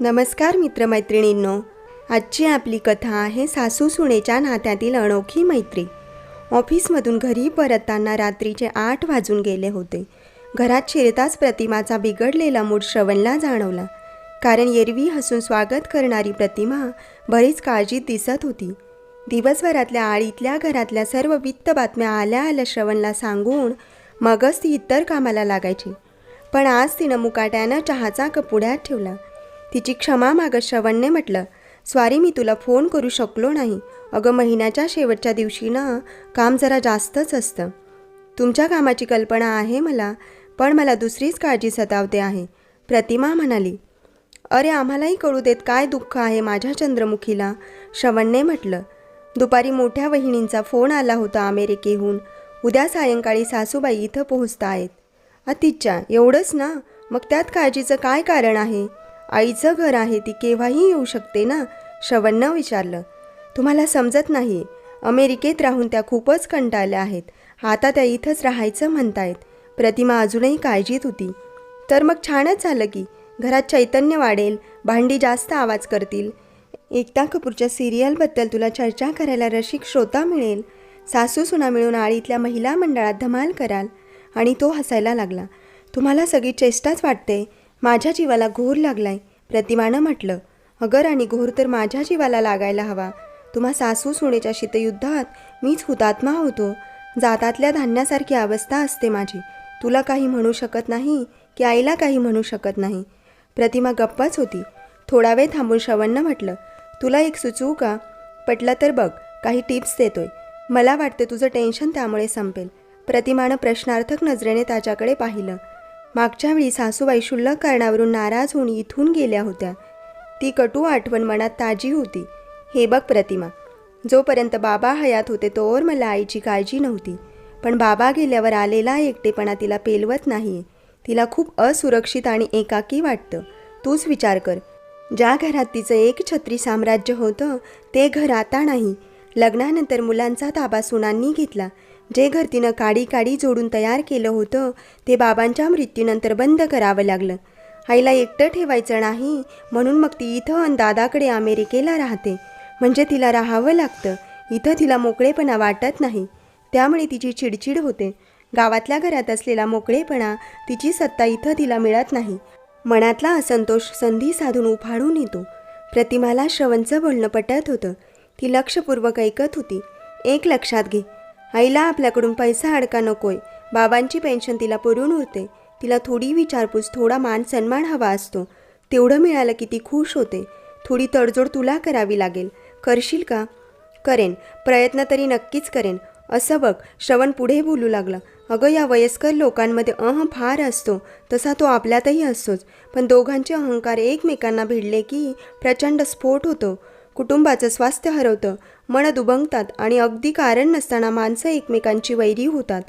नमस्कार मित्रमैत्रिणींनो आजची आपली कथा आहे सासू सुनेच्या नात्यातील अनोखी मैत्री. ऑफिसमधून घरी परतताना रात्रीचे आठ वाजून गेले होते. घरात शिरताच प्रतिमाचा बिघडलेला मूड श्रवणला जाणवला. कारण एरवी हसून स्वागत करणारी प्रतिमा बरीच काळजीत दिसत होती. दिवसभरातल्या आळीतल्या घरातल्या सर्व वित्त बातम्या आल्या आल्या श्रवणला सांगून मगच ती इतर कामाला लागायची. पण आज तिनं मुकाट्यानं चहाचा कपुड्यात ठेवला. तिची क्षमा मागत श्रवणने म्हटलं स्वारी मी तुला फोन करू शकलो नाही. अगं महिन्याच्या शेवटच्या दिवशी ना काम जरा जास्तच असतं. तुमच्या कामाची कल्पना आहे मला पण मला दुसरीच काळजी सतावते आहे प्रतिमा म्हणाली. अरे आम्हालाही कळू देत काय दुःख आहे माझ्या चंद्रमुखीला? श्रवणने म्हटलं. दुपारी मोठ्या वहिनींचा फोन आला होता अमेरिकेहून. उद्या सायंकाळी सासूबाई इथं पोहोचता आहेत अतिच्छा एवढंच ना? मग त्यात काळजीचं काय कारण आहे? आईचं घर आहे ती केव्हाही येऊ शकते ना? श्रवणनं विचारलं. तुम्हाला समजत नाही. अमेरिकेत राहून त्या खूपच कंटाळल्या आहेत. आता त्या इथंच राहायचं म्हणतायत. प्रतिमा अजूनही काळजीत होती. तर मग छानच झालं की घरात चैतन्य वाढेल भांडी जास्त आवाज करतील. एकता कपूरच्या सिरियलबद्दल तुला चर्चा करायला रसिक श्रोता मिळेल. सासू सुना मिळून आळीतल्या महिला मंडळात धमाल कराल आणि तो हसायला लागला. तुम्हाला सगळी चेष्टाच वाटते. माझ्या जीवाला घोर लागलाय प्रतिमानं म्हटलं. अगर आणि घोर तर माझ्या जीवाला लागायला हवा. तुम्हा सासू सुनेच्या शीतयुद्धात मीच हुतात्मा होतो. जातातल्या धान्यासारखी अवस्था असते माझी. तुला काही म्हणू शकत नाही की आईला काही म्हणू शकत नाही. प्रतिमा गप्पच होती. थोडा वेळ थांबून श्रवणनं म्हटलं तुला एक सुचवू का? पटलं तर बघ काही टिप्स देतोय. मला वाटतं तुझं टेन्शन त्यामुळे संपेल. प्रतिमानं प्रश्नार्थक नजरेने त्याच्याकडे पाहिलं. मागच्या वेळी सासूबाई शुल्लक कारणावरून नाराज होऊन इथून गेल्या होत्या. ती कटू आठवण मनात ताजी होती. हे बघ प्रतिमा जोपर्यंत बाबा हयात होते तोवर मला आईची काळजी नव्हती. पण बाबा गेल्यावर आलेला एकटेपणा तिला पेलवत नाही. तिला खूप असुरक्षित आणि एकाकी वाटतं. तूच विचार कर. ज्या घरात तिचं एक छत्री साम्राज्य होतं ते घर आता नाही. लग्नानंतर मुलांचा ताबा सुनांनी घेतला. जे घर तिनं काडी काडी जोडून तयार केलं होतं ते बाबांच्या मृत्यूनंतर बंद करावं लागलं. आईला एकटं ठेवायचं नाही म्हणून मग ती इथं अन दादाकडे अमेरिकेला राहते. म्हणजे तिला राहावं लागतं. इथं तिला मोकळेपणा वाटत नाही. त्यामुळे तिची चिडचिड होते. गावातल्या घरात असलेला मोकळेपणा तिची सत्ता इथं तिला मिळत नाही. मनातला असंतोष संधी साधून उफाडून येतो. प्रतिमाला श्रवणचं बोलणं पटत होतं. ती लक्षपूर्वक ऐकत होती. एक लक्षात घे. आईला आपल्याकडून पैसा अडका नकोय. बाबांची पेन्शन तिला पुरून उरते. तिला थोडी विचारपूस थोडा मान सन्मान हवा असतो. तेवढं मिळालं की ती खुश होते. थोडी तडजोड तुला करावी लागेल. करशील का? करेन. प्रयत्न तरी नक्कीच करेन. असं बघ श्रवण पुढे बोलू लागला. अगं या वयस्कर लोकांमध्ये अह फार असतो. तसा तो आपल्यातही असतोच. पण दोघांचे अहंकार एकमेकांना भिडले की प्रचंड स्फोट होतो. कुटुंबाचं स्वास्थ्य हरवतं मन दुबंगतात आणि अगदी कारण नसताना माणसं एकमेकांची वैरी होतात.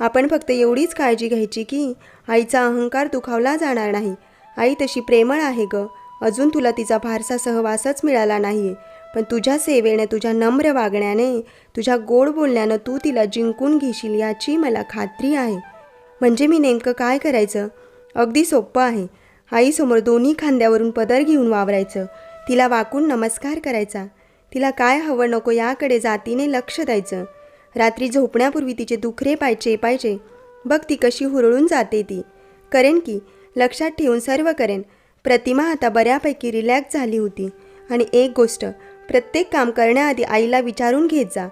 आपण फक्त एवढीच काळजी घ्यायची की आईचा अहंकार दुखावला जाणार नाही. आई तशी प्रेमळ आहे ग. अजून तुला तिचा फारसा सहवासच मिळाला नाही पण तुझ्या सेवेने तुझ्या नम्र वागण्याने तुझ्या गोड बोलण्यानं तू तिला जिंकून घेशील याची मला खात्री आहे. म्हणजे मी नेमकं काय करायचं? अगदी सोपं आहे. आईसमोर दोन्ही खांद्यावरून पदर घेऊन वावरायचं. तिला वाकून नमस्कार करायचा. तिला काय हवं नको याकडे जातीने लक्ष द्यायचं. रात्री झोपण्यापूर्वी तिचे दुखरे पाय चेपायचे. बघ ती कशी हुरळून जाते ती. करेन की? लक्षात ठेवून सर्व करेन. प्रतिमा आता बऱ्यापैकी रिलॅक्स झाली होती. आणि एक गोष्ट प्रत्येक काम करण्याआधी आईला विचारून घेत जा.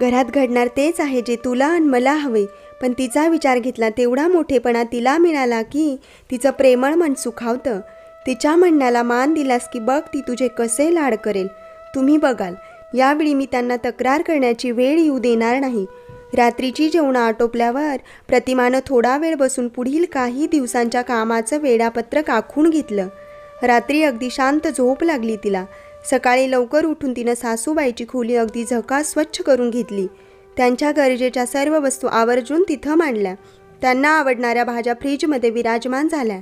घरात घडणार तेच आहे जे तुला आणि मला हवे पण तिचा विचार घेतला तेवढा मोठेपणा तिला मिळाला की तिचं प्रेमळ मन सुखावतं. तिच्या म्हणण्याला मान दिलास की बघ ती तुझे कसे लाड करेल. तुम्ही बघाल यावेळी मी त्यांना तक्रार करण्याची वेळ येऊ देणार नाही. रात्रीची जेवणं आटोपल्यावर प्रतिमानं थोडा वेळ बसून पुढील काही दिवसांच्या कामाचं वेळापत्रक आखून घेतलं. रात्री अगदी शांत झोप लागली तिला. सकाळी लवकर उठून तिनं सासूबाईची खोली अगदी झका स्वच्छ करून घेतली. त्यांच्या गरजेच्या सर्व वस्तू आवर्जून तिथं मांडल्या. त्यांना आवडणाऱ्या भाज्या फ्रीजमध्ये विराजमान झाल्या.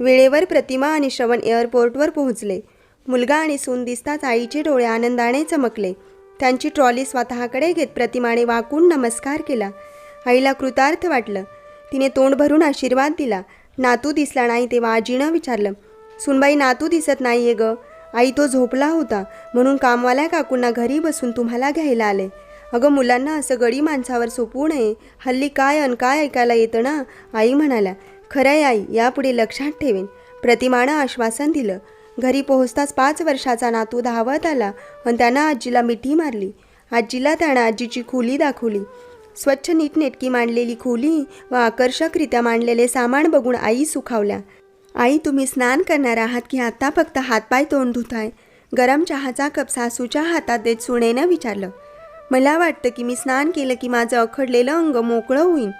वेळेवर प्रतिमा आणि श्रवण एअरपोर्टवर पोहोचले. मुलगा आणि सून दिसताच आईचे डोळे आनंदाने चमकले. त्यांची ट्रॉली स्वतःकडे घेत प्रतिमाने वाकून नमस्कार केला. आईला कृतार्थ वाटलं. तिने तोंड भरून आशीर्वाद दिला. नातू दिसला नाही तेव्हा आजीनं विचारलं सुनबाई नातू दिसत नाहीये ग. आई तो झोपला होता. म्हणून कामवाल्या काकूंना घरी बसून तुम्हाला घ्यायला आले. अगं मुलांना असं गडी माणसावर सोपवू नये. हल्ली काय अन काय ऐकायला येतं ना? आई म्हणाल्या खरंय आई यापुढे लक्षात ठेवेन. प्रतिमानं आश्वासन दिलं. घरी पोहोचताच पाच वर्षाचा नातू धावत आला आणि त्यानं आजीला मिठी मारली. आजीला त्यानं आजीची खोली दाखवली. स्वच्छ नीटनेटकी मांडलेली खोली व आकर्षकरित्या मांडलेले सामान बघून आई सुखावल्या. आई तुम्ही स्नान करणार आहात की आत्ता फक्त हातपाय तोंड धुताय? गरम चहाचा कप सासूच्या हातात देत सुनेनं विचारलं. मला वाटतं की मी स्नान केलं की माझं अखडलेलं अंग मोकळं होईन.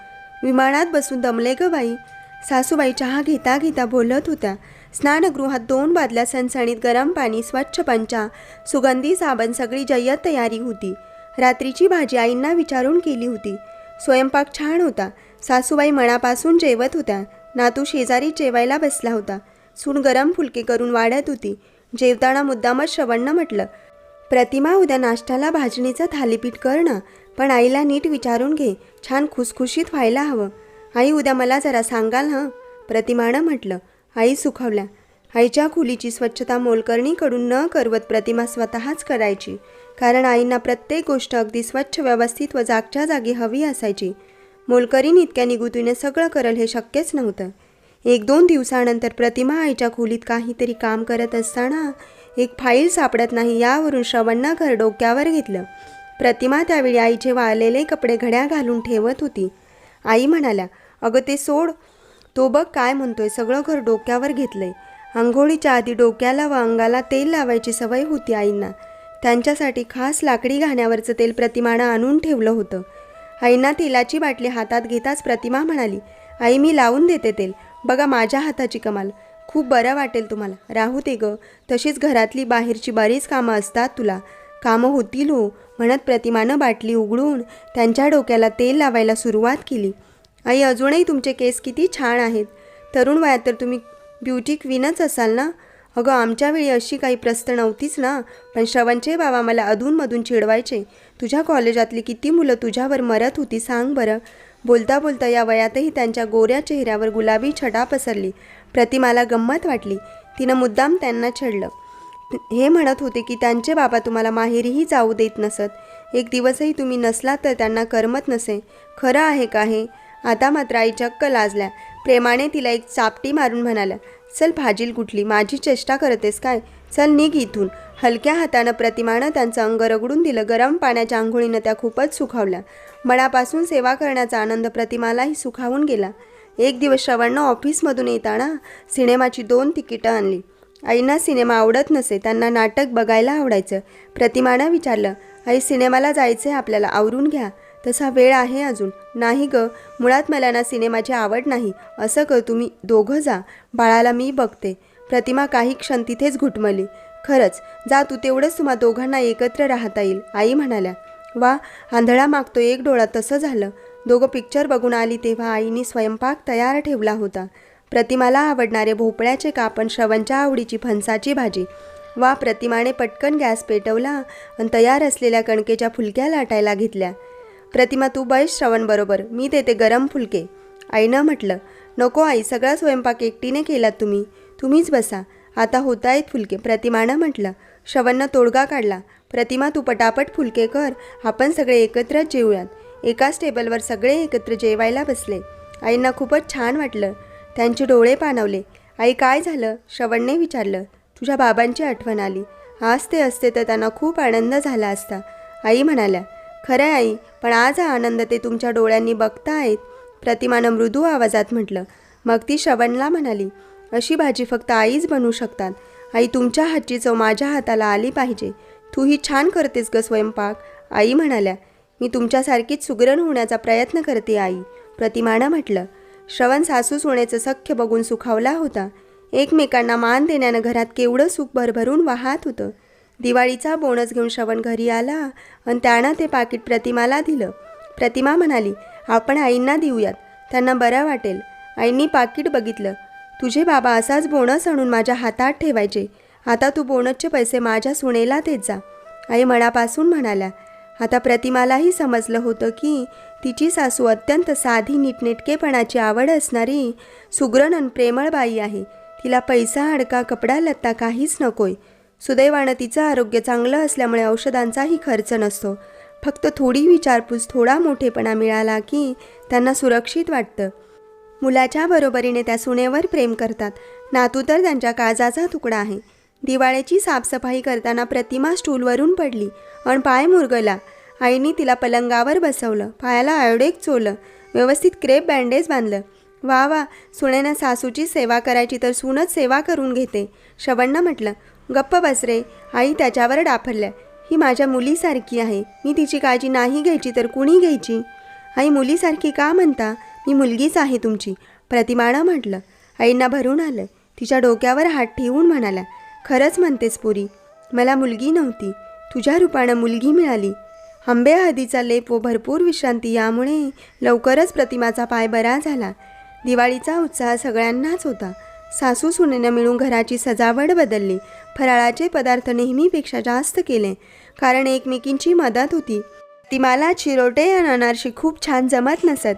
विमानात बसून दमले ग बाई. सासूबाई चहा घेता घेता बोलत होत्या. स्नानगृहात दोन बादल्या सणसणीत गरम पाणी स्वच्छ पंचा सुगंधी साबण सगळी जय्यत तयारी होती. रात्रीची भाजी आईंना विचारून केली होती. स्वयंपाक छान होता. सासूबाई मनापासून जेवत होत्या. नातू शेजारी जेवायला बसला होता. सून गरम फुलके करून वाढत होती. जेवताना मुद्दामच श्रवणनं म्हटलं प्रतिमा उद्या नाश्त्याला भाजणीचं थालीपीठ कर ना. पण आईला नीट विचारून घे. छान खुसखुशीत व्हायला हवं. आई उद्या मला जरा सांगाल हं? प्रतिमानं म्हटलं. आई सुखावल्या. आईच्या खोलीची स्वच्छता मोलकर्णीकडून न करवत प्रतिमा स्वतःच करायची. कारण आईंना प्रत्येक गोष्ट अगदी स्वच्छ व्यवस्थित व जागच्या जागी हवी असायची. मोलकरीण इतक्या निगुतीने सगळं करल हे शक्यच नव्हतं. एक दोन दिवसानंतर प्रतिमा आईच्या खोलीत काहीतरी काम करत असताना एक फाईल सापडत नाही यावरून श्रवणनं घर डोक्यावर घेतलं. प्रतिमा त्यावेळी आईचे वाळलेले कपडे घड्या घालून ठेवत होती. आई म्हणाल्या अगं ते सोड. तो बघ काय म्हणतोय सगळं घर डोक्यावर घेतलंय. आंघोळीच्या आधी डोक्याला व अंगाला तेल लावायची सवय होती आईंना. त्यांच्यासाठी खास लाकडी घाण्यावरचं तेल प्रतिमानं आणून ठेवलं होतं. आईंना तेलाची बाटली हातात घेताच प्रतिमा म्हणाली आई मी लावून देते तेल. बघा माझ्या हाताची कमाल. खूप बरं वाटेल तुम्हाला. राहू दे ग. तशीच घरातली बाहेरची बरीच कामं असतात तुला. कामं होतील हो. म्हणत प्रतिमानं बाटली उघडून त्यांच्या डोक्याला तेल लावायला सुरुवात केली. आई अजूनही तुमचे केस किती छान आहेत. तरुण वयात तर तुम्ही ब्युटी क्वीनच असाल ना? अगं आमच्या वेळी अशी काही प्रस्त नव्हतीच ना? पण श्रवणचे बाबा मला अधूनमधून चिडवायचे. तुझ्या कॉलेजातली किती मुलं तुझ्यावर मरत होती सांग बरं. बोलता बोलता या वयातही त्यांच्या गोऱ्या चेहऱ्यावर गुलाबी छटा पसरली. प्रतिमाला गंमत वाटली. तिनं मुद्दाम त्यांना छेडलं. हे म्हणत होते की त्यांचे बाबा तुम्हाला माहेरीही जाऊ देत नसत. एक दिवसही तुम्ही नसला तर त्यांना करमत नसे. खरं आहे का हे? आता मात्र आई चक्क लाजल्या. प्रेमाने तिला एक चापटी मारून म्हणाल्या चल भाजील कुठली? माझी चेष्टा करतेस काय? चल निघ इथून. हलक्या हातानं प्रतिमानं त्यांचं अंग रगडून दिलं गरम पाण्याच्या आंघोळीनं त्या खूपच सुखावल्या. मनापासून सेवा करण्याचा आनंद प्रतिमालाही सुखावून गेला. एक दिवस श्रवणनं ऑफिसमधून येताना सिनेमाची दोन तिकीटं आणली. आईंना सिनेमा आवडत नसे त्यांना नाटक बघायला आवडायचं. प्रतिमानं विचारलं आई सिनेमाला जायचं आहे आपल्याला आवरून घ्या. तसा वेळ आहे अजून. नाही ग मुळात मला ना सिनेमाची आवड नाही. असं कर तुम्ही दोघं जा. बाळाला मी बघते. प्रतिमा काही क्षण तिथेच घुटमली. खरंच जा तू तेवढंच तुम्हा दोघांना एकत्र राहता येईल आई म्हणाल्या. वा आंधळा मागतो एक डोळा तसं झालं. दोघं पिक्चर बघून आली तेव्हा आईने स्वयंपाक तयार ठेवला होता. प्रतिमाला आवडणारे भोपळ्याचे कापण श्रवणच्या आवडीची फणसाची भाजी. वा प्रतिमाने पटकन गॅस पेटवला आणि तयार असलेल्या कणकेच्या फुलक्या लाटायला घेतल्या. प्रतिमा तू बैस श्रवणबरोबर मी देते गरम फुलके. आईनं म्हटलं नको आई सगळा स्वयंपाक एकटीने केलात तुम्ही. तुम्हीच बसा. आता होत आहेत फुलके. प्रतिमानं म्हटलं श्रवणनं तोडगा काढला. प्रतिमा तू पटापट फुलके कर. आपण सगळे एकत्रच जेवूयात. एकाच टेबलवर सगळे एकत्र जेवायला बसले. आईंना खूपच छान वाटलं. त्यांचे डोळे पाणवले. आई काय झालं? श्रवणने विचारलं. तुझ्या बाबांची आठवण आली. आज ते असते तर त्यांना खूप आनंद झाला असता. आई म्हणाल्या खरं आई पण आज हा आनंद ते तुमच्या डोळ्यांनी बघतायत. प्रतिमानं मृदू आवाजात म्हटलं. मग ती श्रवणला म्हणाली अशी भाजी फक्त आईच बनवू शकतात. आई तुमच्या हातची चव माझ्या हाताला आली पाहिजे. तूही छान करतेस ग स्वयंपाक. आई म्हणाल्या मी तुमच्यासारखीच सुगरण होण्याचा प्रयत्न करते आई. प्रतिमानं म्हटलं श्रवण सासू सोन्याचं सख्य बघून सुखावला होता. एकमेकांना मान देण्यानं घरात केवढं सुख भरभरून वाहत होतं. दिवाळीचा बोनस घेऊन श्रवण घरी आला आणि त्यानं ते पाकिट प्रतिमाला दिलं. प्रतिमा म्हणाली आपण आईंना देऊयात. त्यांना बरं वाटेल. आईंनी पाकिट बघितलं. तुझे बाबा असाच बोनस आणून माझ्या हातात ठेवायचे. आता तू बोनसचे पैसे माझ्या सुनेला देत जा. आई मनापासून म्हणाल्या आता प्रतिमालाही समजलं होतं की तिची सासू अत्यंत साधी नीटनेटकेपणाची आवड असणारी सुग्रण आणि प्रेमळ बाई आहे. तिला पैसा अडका कपडा लत्ता काहीच नकोय. सुदैवानं तिचं आरोग्य चांगलं असल्यामुळे औषधांचाही खर्च नसतो. फक्त थोडी विचारपूस थोडा मोठेपणा मिळाला की त्यांना सुरक्षित वाटतं. मुलाच्या बरोबरीने त्या सुनेवर प्रेम करतात. नातू तर त्यांच्या काळजाचा तुकडा आहे. दिवाळीची साफसफाई करताना प्रतिमा स्टूलवरून पडली. आणि पाय मुरगला. आईने तिला पलंगावर बसवलं. पायाला आयोडेक चोलं व्यवस्थित क्रेप बँडेज बांधलं. वा वा सुनेनं सासूची सेवा करायची तर सूनच सेवा करून घेते. श्रवणनं म्हटलं गप्प बसरे आई त्याच्यावर डाफरल्या. ही माझ्या मुलीसारखी आहे. मी तिची काळजी नाही घ्यायची तर कुणी घ्यायची? आई मुलीसारखी का म्हणता? मी मुलगीच आहे तुमची. प्रतिमानं म्हटलं आईंना भरून आलं. तिच्या डोक्यावर हात ठेवून म्हणाल्या खरंच म्हणतेस पुरी मला मुलगी नव्हती. तुझ्या रूपानं मुलगी मिळाली. आंबे हळदीचा लेप व भरपूर विश्रांती यामुळे लवकरच प्रतिमाचा पाय बरा झाला. दिवाळीचा उत्साह सगळ्यांनाच होता. सासू सुनेनं मिळून घराची सजावट बदलली. फराळाचे पदार्थ नेहमीपेक्षा जास्त केले कारण एकमेकींची मदत होती. ती मला चिरोटे आणि अनारशी खूप छान जमत नसत.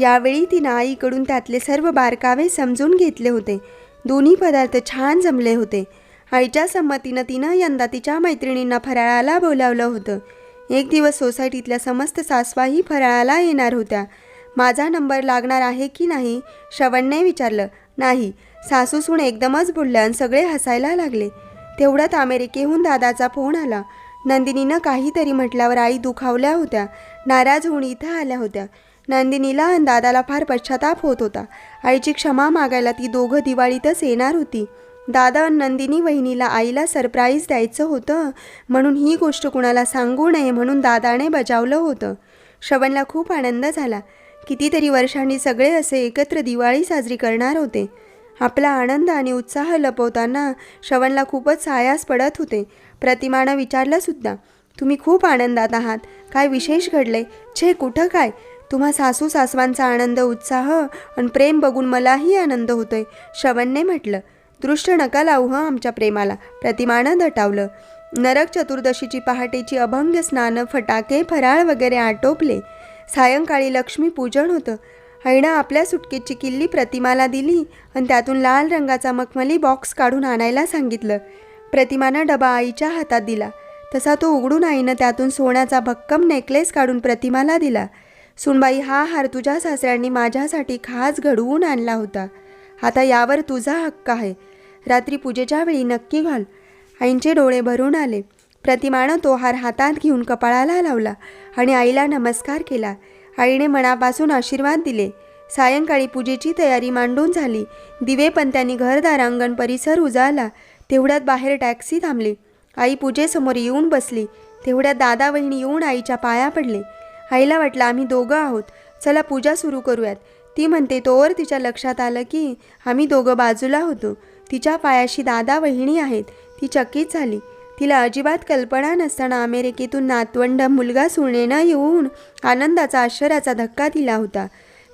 यावेळी तिनं आईकडून त्यातले सर्व बारकावे समजून घेतले होते. दोन्ही पदार्थ छान जमले होते. आईच्या संमतीनं तिनं यंदा तिच्या मैत्रिणींना फराळाला बोलावलं होतं. एक दिवस सोसायटीतल्या समस्त सासवाही फराळाला येणार होत्या. माझा नंबर लागणार आहे की नाही? श्रवणने विचारलं. नाही. सासूसून एकदमच बोलल्या आणि सगळे हसायला लागले. तेवढ्यात अमेरिकेहून दादाचा फोन आला. नंदिनीनं काहीतरी म्हटल्यावर आई दुखावल्या होत्या. नाराज होऊन इथं आल्या होत्या. नंदिनीला आणि दादाला फार पश्चाताप होत होता. आईची क्षमा मागायला ती दोघं दिवाळीतच येणार होती. दादा आणि नंदिनी वहिनीला आईला सरप्राईज द्यायचं होतं म्हणून ही गोष्ट कुणाला सांगू नये म्हणून दादाने बजावलं होतं. श्रवणला खूप आनंद झाला. कितीतरी वर्षांनी सगळे असे एकत्र दिवाळी साजरी करणार होते. आपला आनंद आणि उत्साह लपवताना श्रवणला खूपच सायास पडत होते. प्रतिमानं विचारलंसुद्धा तुम्ही खूप आनंदात आहात. काय विशेष घडले छे कुठं काय? तुम्हा सासू सासवांचा आनंद उत्साह आणि प्रेम बघून मलाही आनंद होतोय श्रवणने म्हटलं. दृष्ट नका लावू हं आमच्या प्रेमाला प्रतिमानं दटावलं. नरक चतुर्दशीची पहाटेची अभंग स्नानं फटाके फराळ वगैरे आटोपले. सायंकाळी लक्ष्मी पूजन होतं. आईनं आपल्या सुटकेची किल्ली प्रतिमाला दिली आणि त्यातून लाल रंगाचा मखमली बॉक्स काढून आणायला सांगितलं. प्रतिमानं डबा आईच्या हातात दिला. तसा तो उघडून आईनं त्यातून सोन्याचा भक्कम नेकलेस काढून प्रतिमाला दिला. सुनबाई हा हार तुझ्या सासऱ्यांनी माझ्यासाठी खास घडवून आणला होता. आता यावर तुझा हक्क आहे. रात्री पूजेच्या वेळी नक्की घाल. आईंचे डोळे भरून आले. प्रतिमानं तो हार हातात घेऊन कपाळाला लावला आणि आईला नमस्कार केला. आईने मनापासून आशीर्वाद दिले. सायंकाळी पूजेची तयारी मांडून झाली. दिवे पण त्यांनी घरदारांगण परिसर उजाळला. तेवढ्यात बाहेर टॅक्सी थांबली. आई पूजेसमोर येऊन बसली. तेवढ्यात दादा वहिनी येऊन आईच्या पाया पडले. आईला वाटलं आम्ही दोघं आहोत. चला पूजा सुरू करूयात. ती म्हणते तोवर तिच्या लक्षात आलं की आम्ही दोघं बाजूला होतो. तिच्या पायाशी दादा वहिनी आहेत. ती चकित झाली. तिला अजिबात कल्पना नसताना अमेरिकेतून नातवंड मुलगा सुनेनं येऊन आनंदाचा आश्चर्याचा धक्का दिला होता.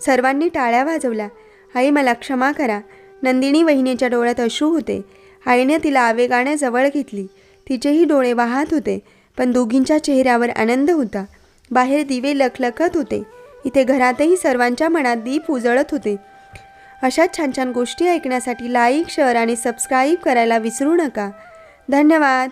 सर्वांनी टाळ्या वाजवल्या. आई मला क्षमा करा. नंदिनी वहिनीच्या डोळ्यात अश्रू होते. आईने तिला आवेगाने जवळ घेतली. तिचेही डोळे वाहत होते पण दोघींच्या चेहऱ्यावर आनंद होता. बाहेर दिवे लखलखत होते. इथे घरातही सर्वांच्या मनात दीप उजळत होते. अशाच छान छान गोष्टी ऐकण्यासाठी लाईक शेअर आणि सबस्क्राईब करायला विसरू नका. धन्यवाद.